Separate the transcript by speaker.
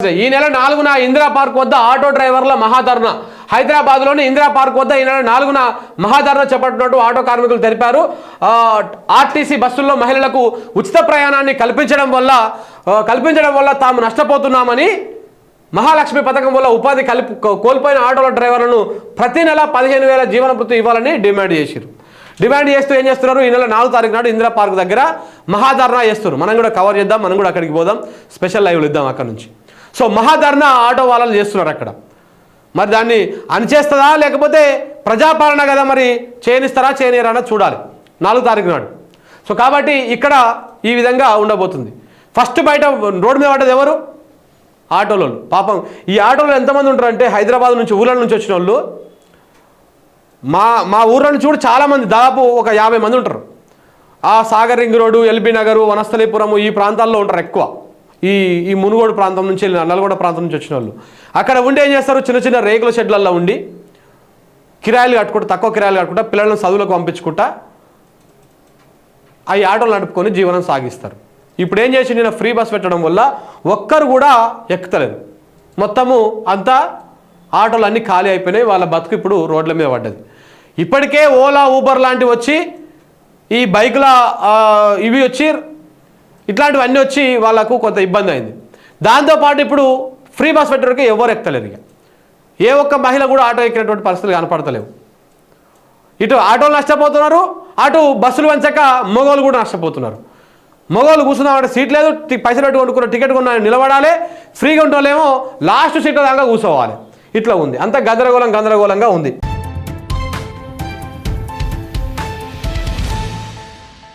Speaker 1: ఈ నెల నాలుగున ఇందిరా పార్క్ వద్ద ఆటో డ్రైవర్ల మహాధర్ణ హైదరాబాద్లోని ఇందిరా పార్క్ వద్ద ఈ నెల నాలుగున మహాధర్ణ చేపట్టినట్టు ఆటో కార్మికులు తెలిపారు. ఆర్టీసీ బస్సుల్లో మహిళలకు ఉచిత ప్రయాణాన్ని కల్పించడం వల్ల కల్పించడం వల్ల తాము నష్టపోతున్నామని మహాలక్ష్మి పథకం వల్ల ఉపాధి కల్పి కోల్పోయిన ఆటోల డ్రైవర్లను ప్రతి నెల పదిహేను వేల జీవన భృతి ఇవ్వాలని డిమాండ్ చేశారు డిమాండ్ చేస్తూ ఏం చేస్తున్నారు? ఈ నెల నాలుగు తారీఖు నాడు ఇందిరా పార్క్ దగ్గర మహాధర్నా చేస్తున్నారు. మనం కూడా కవర్ చేద్దాం మనం కూడా అక్కడికి పోదాం. స్పెషల్ లైవ్లు ఇద్దాం అక్కడ నుంచి. సో మహాధర్నా ఆటో వాళ్ళని చేస్తున్నారు అక్కడ. మరి దాన్ని అనిచేస్తుందా లేకపోతే ప్రజాపాలన కదా మరి చేయనిస్తారా చేయనియరా అన్నది చూడాలి. నాలుగు తారీఖు నాడు. సో కాబట్టి ఇక్కడ ఈ విధంగా ఉండబోతుంది. ఫస్ట్ బయట రోడ్డు మీద పడ్డది ఎవరు? ఆటోలో పాపం ఈ ఆటోలో ఎంతమంది ఉంటారంటే హైదరాబాద్ నుంచి ఊళ్ళ నుంచి వచ్చిన వాళ్ళు. మా మా ఊర్ల నుంచి కూడా చాలామంది దాదాపు ఒక యాభై మంది ఉంటారు. ఆ Sagar ring road LB Nagar Vanasthalipuram ఈ ప్రాంతాల్లో ఉంటారు ఎక్కువ. ఈ ఈ మునుగోడు ప్రాంతం నుంచి నల్గొండ ప్రాంతం నుంచి వచ్చిన వాళ్ళు. అక్కడ ఉండి ఏం చేస్తారు? చిన్న చిన్న రేకుల షెడ్లలో ఉండి కిరాయిలు కట్టుకుంటా తక్కువ కిరాయిలు కట్టుకుంటా పిల్లలను చదువులకు పంపించుకుంటా ఆ ఆటోలు నడుపుకొని జీవనం సాగిస్తారు. ఇప్పుడు ఏం చేసి నేను ఫ్రీ బస్ పెట్టడం వల్ల ఒక్కరు కూడా ఎక్కుతలేదు. మొత్తము అంతా ఆటోలు అన్నీ ఖాళీ అయిపోయినాయి వాళ్ళ బతుకు ఇప్పుడు రోడ్ల మీద పడ్డది. ఇప్పటికే ఓలా ఊబర్ లాంటివి వచ్చి ఈ బైకుల ఇవి వచ్చి ఇట్లాంటివన్నీ వచ్చి వాళ్ళకు కొంత ఇబ్బంది అయింది. దాంతోపాటు ఇప్పుడు ఫ్రీ బస్ పెట్టడానికి ఎవరు ఎక్కలేరు ఇక. ఏ ఒక్క మహిళ కూడా ఆటో ఎక్కినటువంటి పరిస్థితులు కనపడతలేవు. ఇటు ఆటోలు నష్టపోతున్నారు అటు బస్సులు వంచక మొగోలు కూడా నష్టపోతున్నారు. మొగోలు కూర్చున్నామంటే సీట్ లేదు పైసలు పెట్టి కొనుక్కున్న టికెట్ కొన్న నిలబడాలి ఫ్రీగా ఉంటోళ్ళేమో లాస్ట్ సీట్ దాకా కూర్చోవాలి. ఇట్లా ఉంది. అంత గందరగోళం గందరగోళంగా ఉంది.